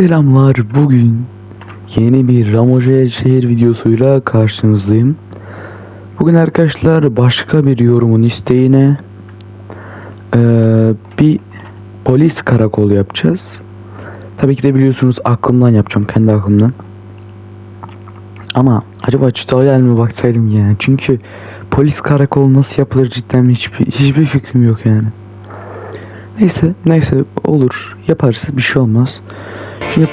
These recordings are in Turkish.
Selamlar bugün yeni bir Ramoje şehir videosuyla karşınızdayım. Bugün arkadaşlar başka bir yorumun isteğine eee, bir polis karakolu yapacağız. Tabii ki de biliyorsunuz aklımdan yapacağım kendi aklımdan. Ama acaba tutorial mi baksaydım yani çünkü polis karakolu nasıl yapılır cidden hiçbir, hiçbir fikrim yok yani. Neyse neyse olur yaparız bir şey olmaz. Şimdi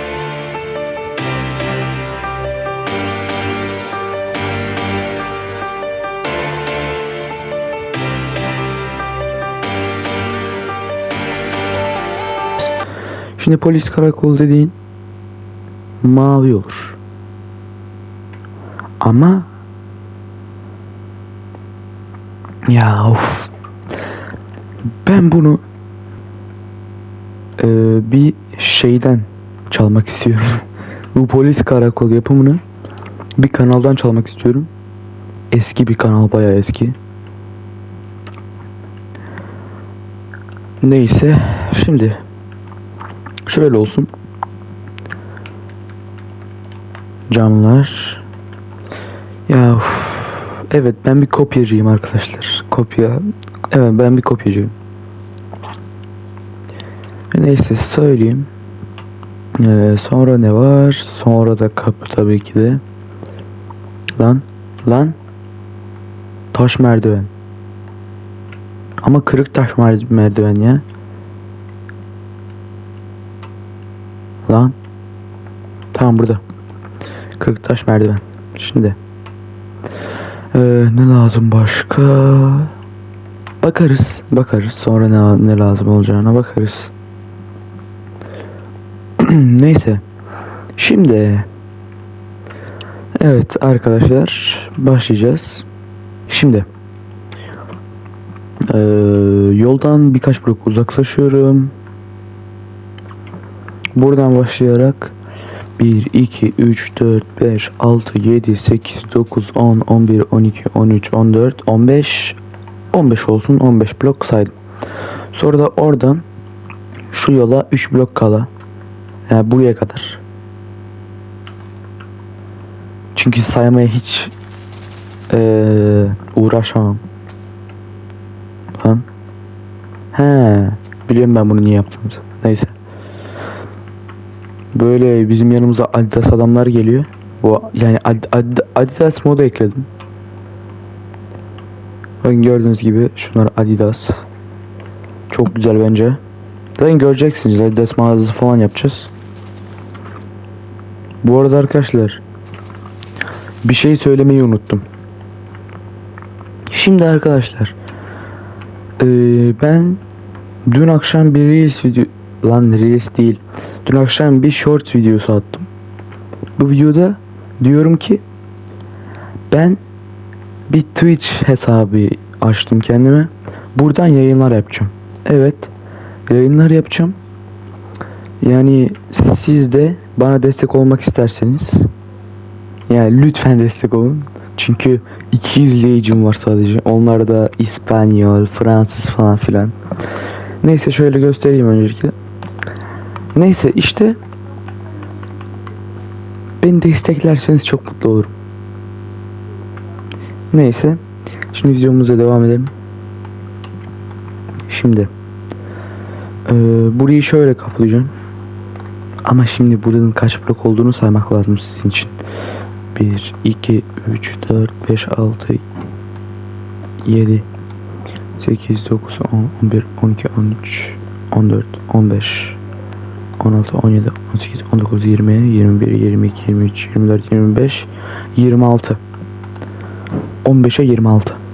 Şimdi polis karakolu dediğin mavi olur. Ama ya of ben bunu eee, bir şeyden çalmak istiyorum. Bu polis karakol yapımını bir kanaldan çalmak istiyorum. Eski bir kanal bayağı eski. Neyse şimdi şöyle olsun. Camlar. Ya uf. evet ben bir kopyacıyım arkadaşlar. Kopya. Evet ben bir kopyacıyım. Neyse söyleyeyim. Ee, sonra ne var? Sonra da kapı tabii ki de. Lan. Lan. Taş merdiven. Ama kırık taş mer- merdiven ya. Lan. Tamam burada. Kırık taş merdiven. Şimdi. Ee, ne lazım başka? Bakarız. Bakarız. Sonra ne, ne lazım olacağına bakarız. Neyse. Şimdi Evet arkadaşlar başlayacağız. Şimdi eee, yoldan birkaç blok uzaklaşıyorum. Buradan başlayarak 1, 2, 3, 4, 5, 6, 7, 8, 9, 10, 11, 12, 13, 14, 15, 15 olsun 15 blok saydım. Sonra da oradan şu yola 3 blok kala yani buraya kadar. Çünkü saymaya hiç eee uğraşamam. Lan. He, biliyorum ben bunu niye yaptığımızı. Neyse. Böyle bizim yanımıza Adidas adamlar geliyor. Bu yani Ad- Ad- Adidas moda ekledim. Bakın gördüğünüz gibi şunlar Adidas. Çok güzel bence. Zaten göreceksiniz Adidas mağazası falan yapacağız. Bu arada arkadaşlar bir şey söylemeyi unuttum. Şimdi arkadaşlar eee, ben dün akşam bir Reels video lan Reels değil. Dün akşam bir Shorts videosu attım. Bu videoda diyorum ki ben bir Twitch hesabı açtım kendime. Buradan yayınlar yapacağım. Evet. Yayınlar yapacağım. Yani siz de bana destek olmak isterseniz yani lütfen destek olun. Çünkü iki izleyicim var sadece. Onlar da İspanyol, Fransız falan filan. Neyse şöyle göstereyim öncelikle. Neyse işte beni desteklerseniz çok mutlu olurum. Neyse. Şimdi videomuza devam edelim. Şimdi eee, burayı şöyle kaplayacağım. Ama şimdi buranın kaç blok olduğunu saymak lazım sizin için. 1, 2, 3, 4, 5, 6, 7, 8, 9, 10, 11, 12, 13, 14, 15, 16, 17, 18, 19, 20, 21, 22, 23, 24, 25, 26. 15'e 26.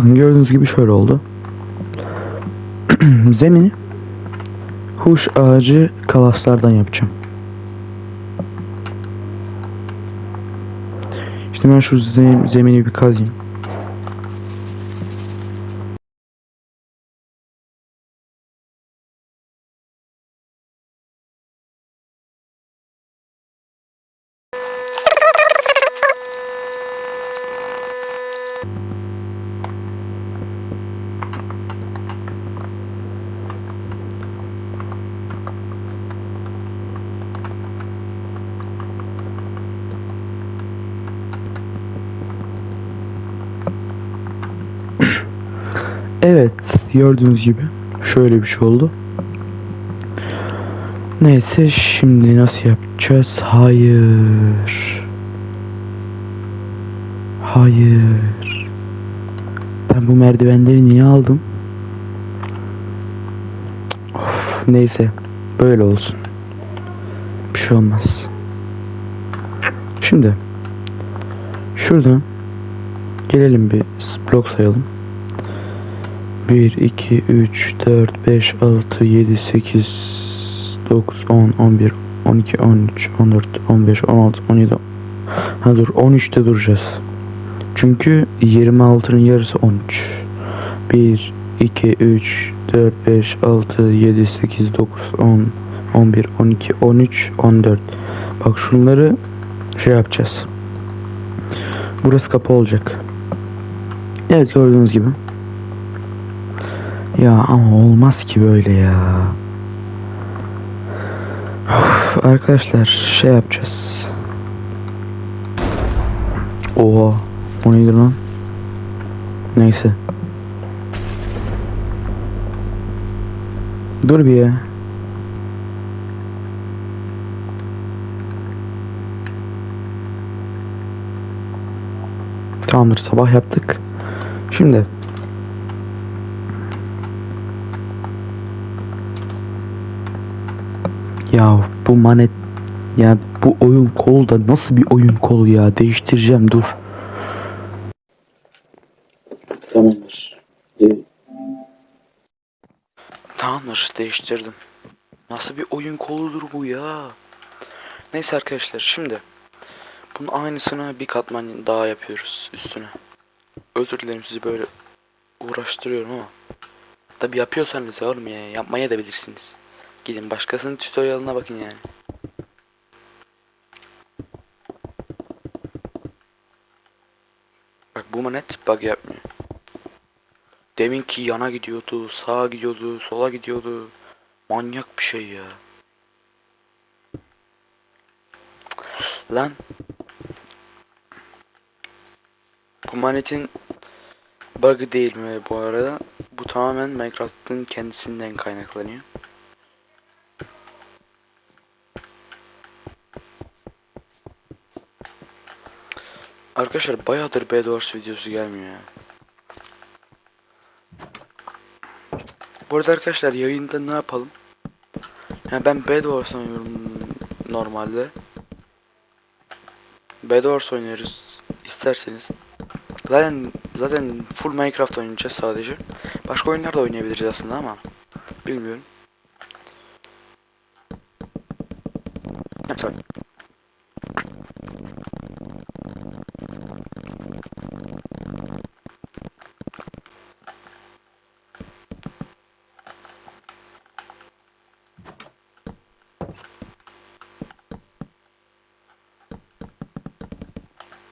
Bakın gördüğünüz gibi şöyle oldu. Zemini huş ağacı kalaslardan yapacağım. İşte ben şu zem- zemini bir kazayım. Gördüğünüz gibi şöyle bir şey oldu. Neyse şimdi nasıl yapacağız? Hayır. Hayır. Ben bu merdivenleri niye aldım? Of, neyse. Böyle olsun. Bir şey olmaz. Şimdi şuradan gelelim bir blok sayalım. 1, 2, 3, 4, 5, 6, 7, 8, 9, 10, 11, 12, 13, 14, 15, 16, 17. Ha dur 13'te duracağız. Çünkü 26'nın yarısı 13. 1, 2, 3, 4, 5, 6, 7, 8, 9, 10, 11, 12, 13, 14. Bak şunları şey yapacağız. Burası kapı olacak. Evet gördüğünüz gibi. Ya ama olmaz ki böyle ya. Of, arkadaşlar şey yapacağız. Oha. O neydi lan? Neyse. Dur bir ya. Tamamdır sabah yaptık. Şimdi Ya bu manet ya bu oyun kolu da nasıl bir oyun kolu ya değiştireceğim dur. Tamamdır. Tamamdır değiştirdim. Nasıl bir oyun koludur bu ya? Neyse arkadaşlar şimdi bunun aynısını bir katman daha yapıyoruz üstüne. Özür dilerim sizi böyle uğraştırıyorum ama. Tabi yapıyorsanız ya oğlum ya yapmaya da bilirsiniz. Gidin başkasının tutorialına bakın yani. Bak bu manet bug yapmıyor. Deminki yana gidiyordu, sağa gidiyordu, sola gidiyordu. Manyak bir şey ya. Lan. Bu manetin bug'ı değil mi bu arada? Bu tamamen Minecraft'ın kendisinden kaynaklanıyor. Arkadaşlar bayağıdır Bedwars videosu gelmiyor ya. Bu arada arkadaşlar yayında ne yapalım? Yani ben Bedwars oynuyorum normalde. Bedwars oynarız isterseniz. Zaten zaten full Minecraft oynayacağız sadece. Başka oyunlar da oynayabiliriz aslında ama bilmiyorum. Neyse.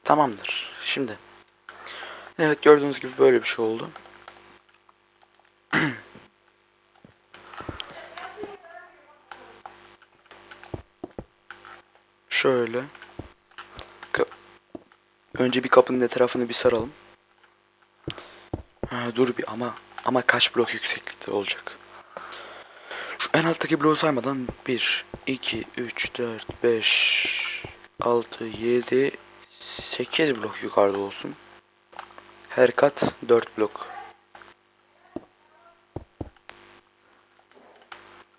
Tamamdır. Şimdi. Evet gördüğünüz gibi böyle bir şey oldu. Şöyle. Önce bir kapının etrafını bir saralım. Ha, dur bir ama ama kaç blok yükseklikte olacak? Şu en alttaki bloğu saymadan 1, 2, 3, 4, 5, 6, 7, 8 blok yukarıda olsun. Her kat 4 blok.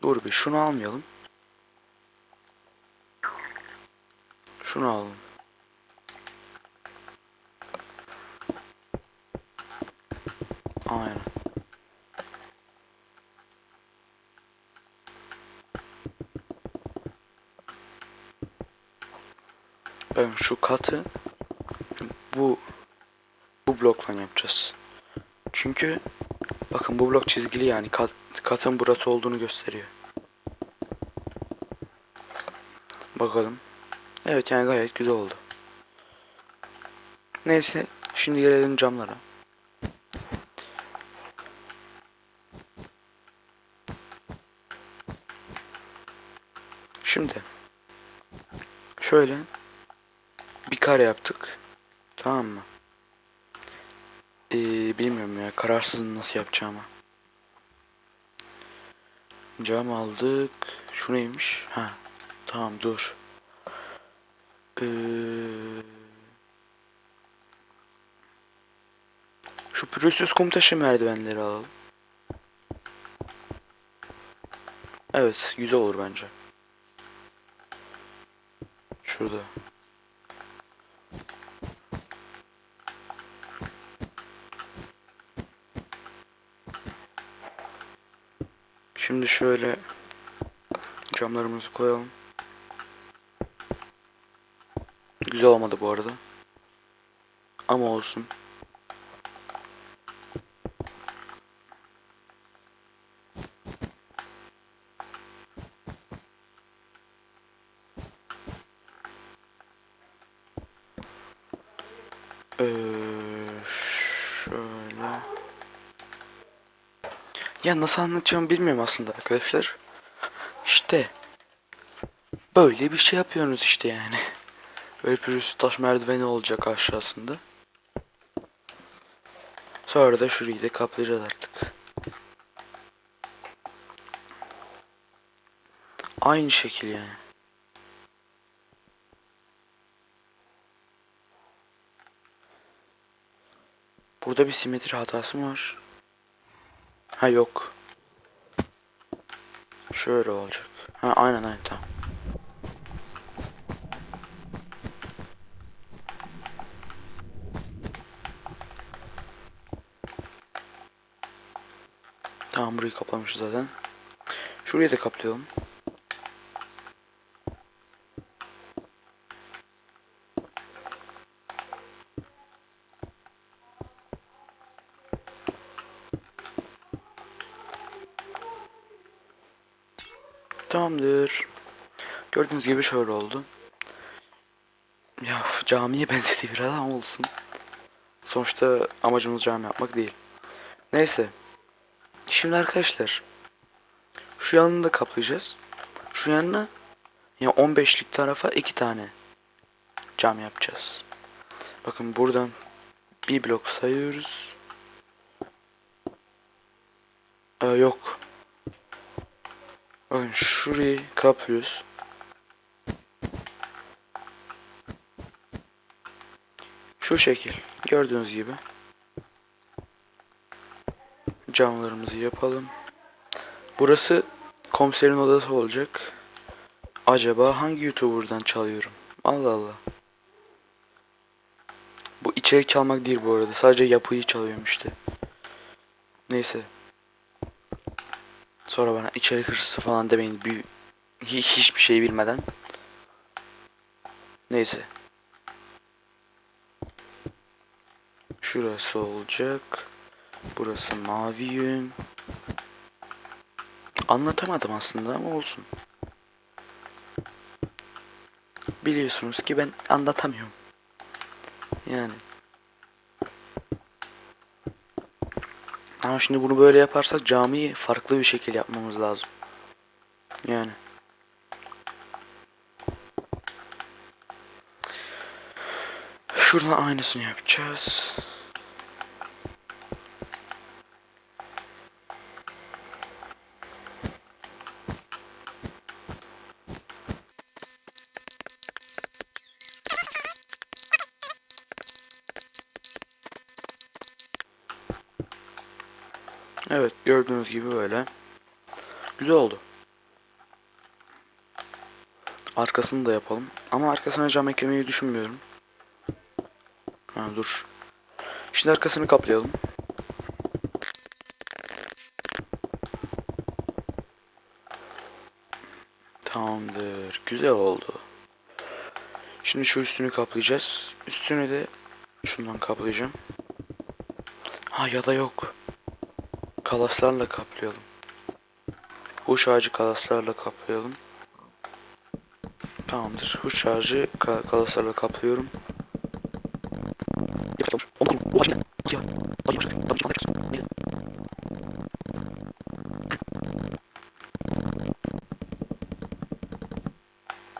Dur bir şunu almayalım. Şunu alalım. Aynen. Ben şu katı bu bu blokla yapacağız. Çünkü bakın bu blok çizgili yani kat, katın burası olduğunu gösteriyor. Bakalım. Evet yani gayet güzel oldu. Neyse şimdi gelelim camlara. Şimdi şöyle bir kare yaptık. Tamam mı? Ee, bilmiyorum ya kararsızım nasıl yapacağımı. Cam aldık. Şu neymiş? Ha. Tamam dur. Ee, şu pürüzsüz kum taşı merdivenleri alalım. Evet, güzel olur bence. Şurada. Şimdi şöyle camlarımızı koyalım. Güzel olmadı bu arada. Ama olsun. Ya nasıl anlatacağımı bilmiyorum aslında arkadaşlar. İşte böyle bir şey yapıyorsunuz işte yani. Böyle pürüzsüz taş merdiveni olacak aşağısında. Sonra da şurayı da kaplayacağız artık. Aynı şekil yani. Burada bir simetri hatası mı var? Ha yok. Şöyle olacak. Ha aynen aynen tamam. Tamam burayı kaplamışız zaten. Şurayı da kaplayalım. Tamamdır. Gördüğünüz gibi şöyle oldu. Ya camiye benzedi biraz ama olsun. Sonuçta amacımız cami yapmak değil. Neyse. Şimdi arkadaşlar. Şu yanını da kaplayacağız. Şu yanına ya 15'lik tarafa iki tane cam yapacağız. Bakın buradan bir blok sayıyoruz. Ee, yok. Bakın şurayı kaplıyoruz. Şu şekil. Gördüğünüz gibi. Camlarımızı yapalım. Burası komiserin odası olacak. Acaba hangi YouTuber'dan çalıyorum? Allah Allah. Bu içerik çalmak değil bu arada. Sadece yapıyı çalıyorum işte. Neyse. Sonra bana içerik hırsızı falan demeyin. Bir, hi- hiçbir şey bilmeden. Neyse. Şurası olacak. Burası mavi yün. Anlatamadım aslında ama olsun. Biliyorsunuz ki ben anlatamıyorum. Yani. Ama şimdi bunu böyle yaparsak camiyi farklı bir şekil yapmamız lazım. Yani. Şuradan aynısını yapacağız. Evet gördüğünüz gibi böyle. Güzel oldu. Arkasını da yapalım. Ama arkasına cam eklemeyi düşünmüyorum. Ha dur. Şimdi arkasını kaplayalım. Tamamdır. Güzel oldu. Şimdi şu üstünü kaplayacağız. Üstünü de şundan kaplayacağım. Ha ya da yok. Kalaslarla kaplayalım. Huş ağacı kalaslarla kaplayalım. Tamamdır. Huş ağacı ka kalaslarla kaplıyorum.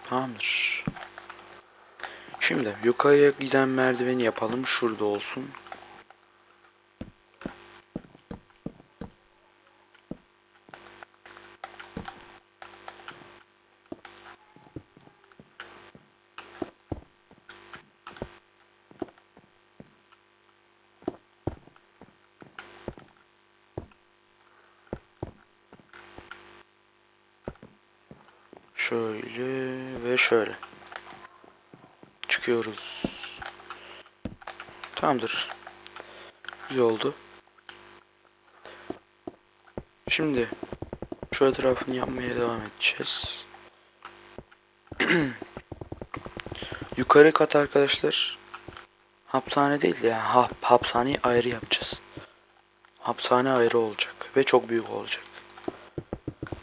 Tamamdır. Şimdi yukarıya giden merdiveni yapalım. Şurada olsun. Şöyle ve şöyle. Çıkıyoruz. Tamamdır. Güzel oldu. Şimdi şu etrafını yapmaya devam edeceğiz. Yukarı kat arkadaşlar hapishane değil de yani hap, hapishaneyi ayrı yapacağız. Hapishane ayrı olacak ve çok büyük olacak.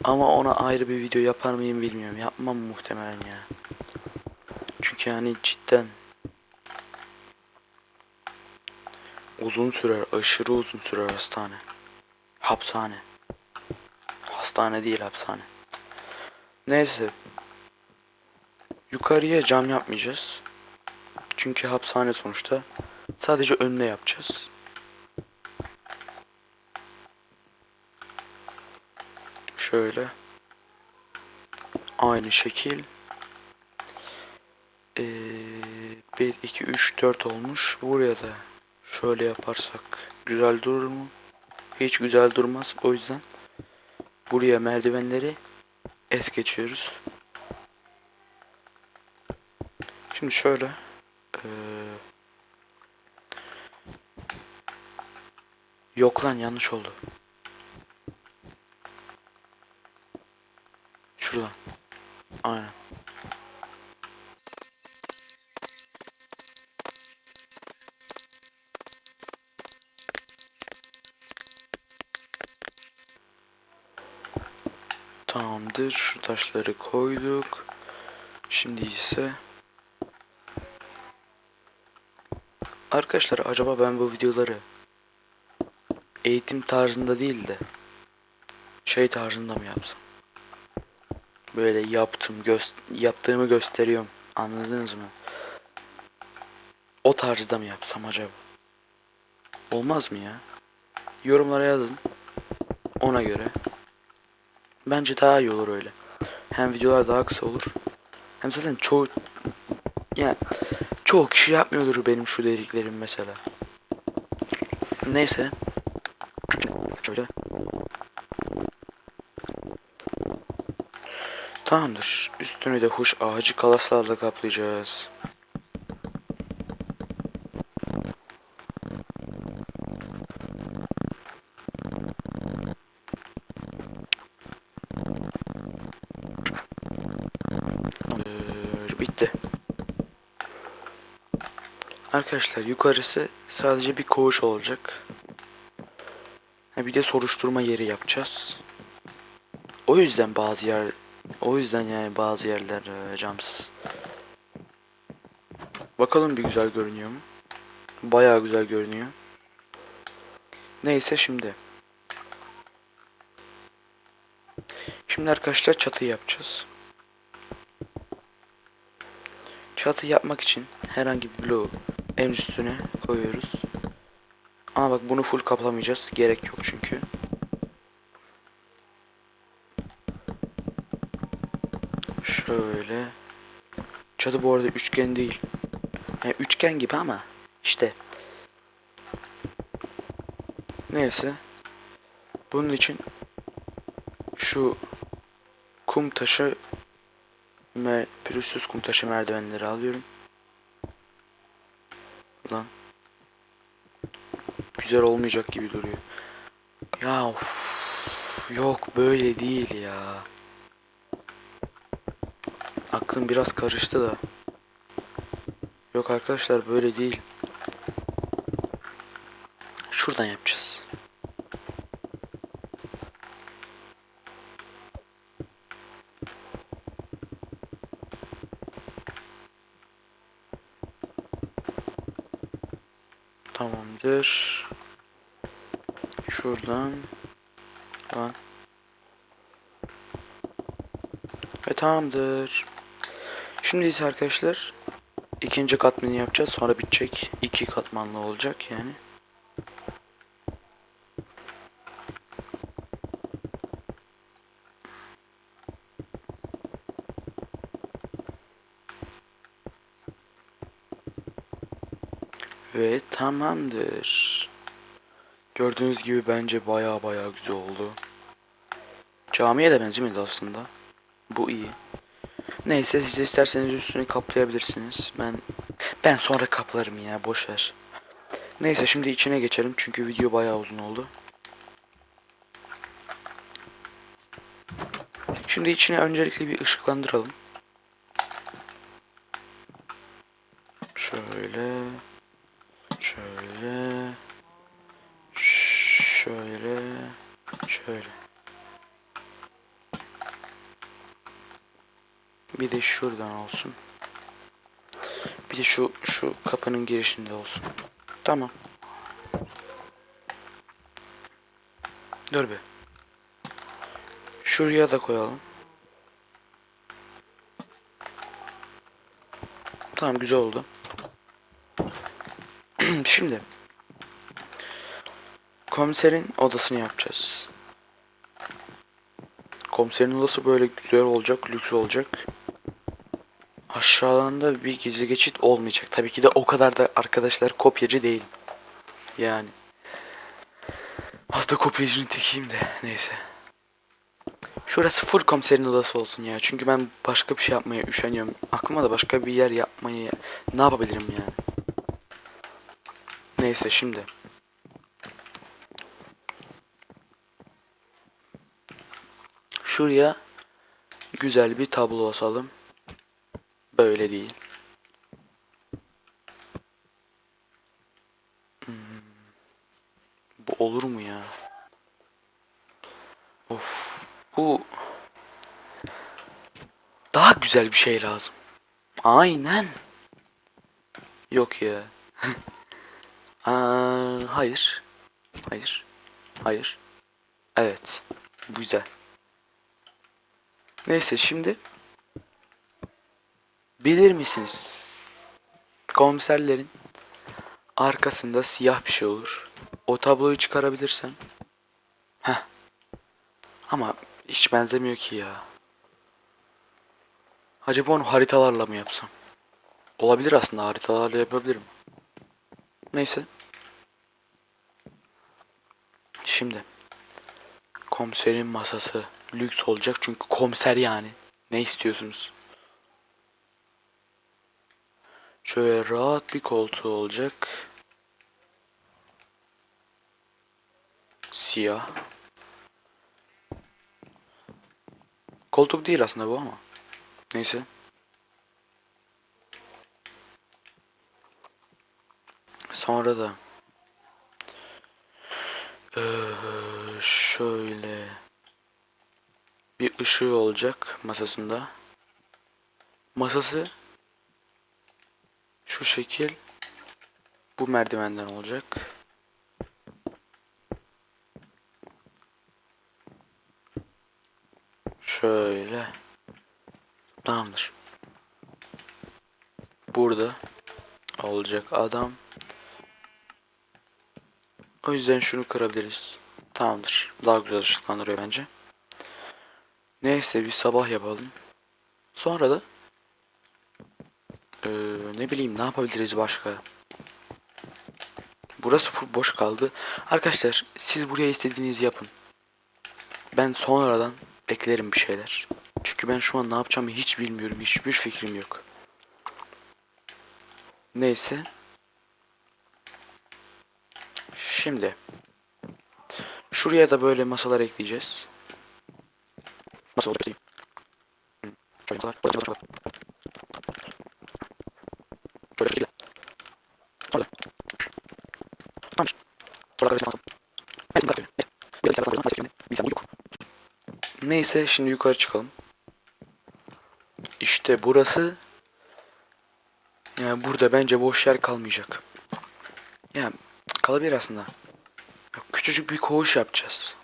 Ama ona ayrı bir video yapar mıyım bilmiyorum. Yapmam muhtemelen ya. Çünkü yani cidden uzun sürer, aşırı uzun sürer hastane. Hapishane. Hastane değil hapishane. Neyse. Yukarıya cam yapmayacağız. Çünkü hapishane sonuçta. Sadece önüne yapacağız. Şöyle. Aynı şekil. Ee, 1, 2, 3, 4 olmuş. Buraya da şöyle yaparsak güzel durur mu? Hiç güzel durmaz. O yüzden buraya merdivenleri es geçiyoruz. Şimdi şöyle ee, Yok lan yanlış oldu. Şuradan. Aynen. Tamamdır. Şu taşları koyduk. Şimdi ise Arkadaşlar acaba ben bu videoları eğitim tarzında değil de şey tarzında mı yapsam? Böyle yaptım, göz yaptığımı gösteriyorum. Anladınız mı? O tarzda mı yapsam acaba? Olmaz mı ya? Yorumlara yazın. Ona göre. Bence daha iyi olur öyle. Hem videolar daha kısa olur. Hem zaten çoğu yani çoğu kişi yapmıyordur benim şu dediklerim mesela. Neyse. Şöyle. Tamamdır. Üstünü de huş ağacı kalaslarla kaplayacağız. Tamamdır, Bitti. Arkadaşlar yukarısı sadece bir koğuş olacak. Bir de soruşturma yeri yapacağız. O yüzden bazı yer o yüzden yani bazı yerler e, camsız. Bakalım bir güzel görünüyor mu? Bayağı güzel görünüyor. Neyse şimdi. Şimdi arkadaşlar çatı yapacağız. Çatı yapmak için herhangi bir bloğu en üstüne koyuyoruz. Ama bak bunu full kaplamayacağız. Gerek yok çünkü. Şöyle. Çatı bu arada üçgen değil. Yani üçgen gibi ama işte. Neyse. Bunun için şu kum taşı ve pürüzsüz kum taşı merdivenleri alıyorum. Lan. Güzel olmayacak gibi duruyor. Ya of. Yok böyle değil ya. Aklım biraz karıştı da. Yok arkadaşlar böyle değil. Şuradan yapacağız. Tamamdır. Şuradan. Lan. Ve tamamdır. Şimdi ise arkadaşlar ikinci katmanı yapacağız. Sonra bitecek. İki katmanlı olacak yani. Ve tamamdır. Gördüğünüz gibi bence baya baya güzel oldu. Camiye de benzemedi aslında. Bu iyi. Neyse siz isterseniz üstünü kaplayabilirsiniz. Ben ben sonra kaplarım ya boş ver. Neyse şimdi içine geçelim çünkü video bayağı uzun oldu. Şimdi içine öncelikle bir ışıklandıralım. Şöyle şöyle şöyle şöyle Bir de şuradan olsun. Bir de şu şu kapının girişinde olsun. Tamam. Dur bir. Şuraya da koyalım. Tamam güzel oldu. Şimdi komiserin odasını yapacağız. Komiserin odası böyle güzel olacak, lüks olacak. Aşağıdan da bir gizli geçit olmayacak. Tabii ki de o kadar da arkadaşlar kopyacı değil. Yani. Da kopyacının tekiyim de neyse. Şurası full komiserin odası olsun ya. Çünkü ben başka bir şey yapmaya üşeniyorum. Aklıma da başka bir yer yapmayı ne yapabilirim yani. Neyse şimdi. Şuraya güzel bir tablo asalım. Böyle değil. Hmm. Bu olur mu ya? Of. Bu daha güzel bir şey lazım. Aynen. Yok ya. Aa, hayır. Hayır. Hayır. Evet. Güzel. Neyse şimdi bilir misiniz? Komiserlerin arkasında siyah bir şey olur. O tabloyu çıkarabilirsem. Heh. Ama hiç benzemiyor ki ya. Acaba onu haritalarla mı yapsam? Olabilir aslında haritalarla yapabilirim. Neyse. Şimdi. Komiserin masası lüks olacak çünkü komiser yani. Ne istiyorsunuz? Şöyle rahat bir koltuğu olacak. Siyah. Koltuk değil aslında bu ama. Neyse. Sonra da şöyle bir ışığı olacak masasında. Masası şu şekil bu merdivenden olacak. Şöyle. Tamamdır. Burada olacak adam. O yüzden şunu kırabiliriz. Tamamdır. Daha güzel ışıklandırıyor bence. Neyse bir sabah yapalım. Sonra da ne bileyim ne yapabiliriz başka? Burası boş kaldı. Arkadaşlar siz buraya istediğinizi yapın. Ben sonradan eklerim bir şeyler. Çünkü ben şu an ne yapacağımı hiç bilmiyorum. Hiçbir fikrim yok. Neyse. Şimdi. Şuraya da böyle masalar ekleyeceğiz. Masa olacak. Şöyle masalar. Burada masalar. Şöyle şekilde. Orada. Tamam. Şurada resim atalım. Hepsini bırak böyle. Evet. Bir de koydum. Hadi şimdi. Bilgisayar bu yok. Neyse şimdi yukarı çıkalım. İşte burası yani burada bence boş yer kalmayacak. Yani kalabilir aslında. Küçücük bir koğuş yapacağız.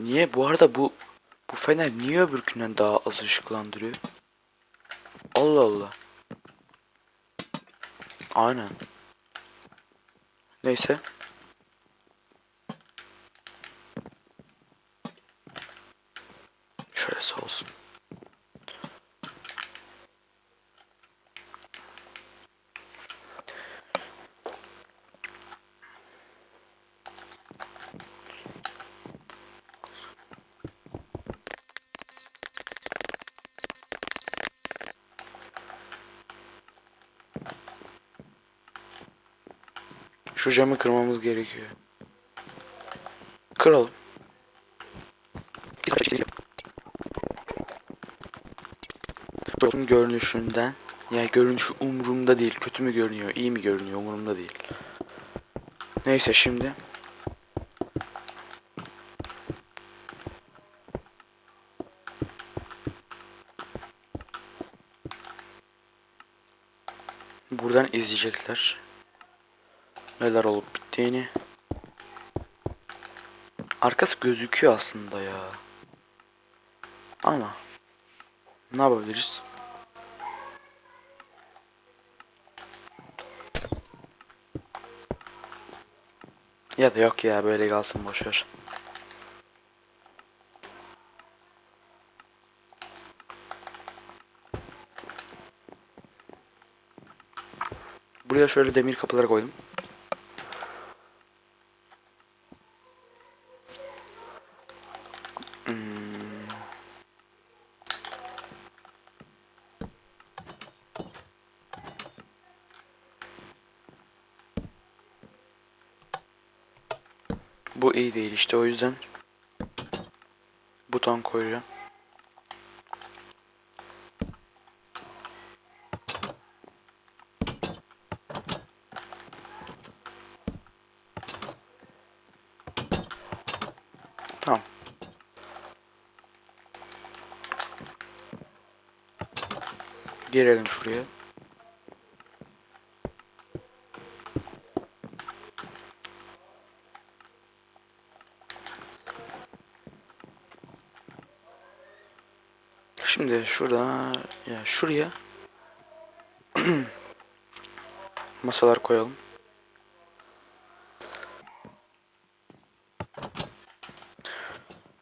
Niye? Bu arada bu bu fener niye öbürkünden daha az ışıklandırıyor? Allah Allah. Aynen. Neyse. sağ olsun. Şu camı kırmamız gerekiyor. Kıralım. Bunun görünüşünden yani görünüşü umurumda değil. Kötü mü görünüyor, iyi mi görünüyor umurumda değil. Neyse şimdi buradan izleyecekler. Neler olup bittiğini. Arkası gözüküyor aslında ya. Ama ne yapabiliriz? Ya da yok ya böyle kalsın boşver. Buraya şöyle demir kapılar koydum. İşte o yüzden buton koyacağım. Tamam. Girelim şuraya. Şimdi şurada ya şuraya masalar koyalım.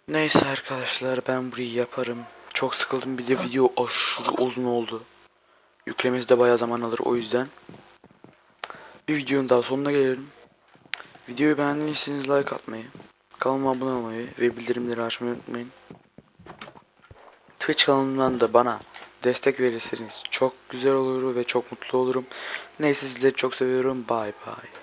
Neyse arkadaşlar ben burayı yaparım. Çok sıkıldım bir de video aşırı uzun oldu. Yüklemesi de bayağı zaman alır o yüzden. Bir videonun daha sonuna gelelim. Videoyu beğendiyseniz like atmayı, kanalıma abone olmayı ve bildirimleri açmayı unutmayın. Twitch kanalımdan da bana destek verirseniz çok güzel olur ve çok mutlu olurum. Neyse sizleri çok seviyorum. Bye bye.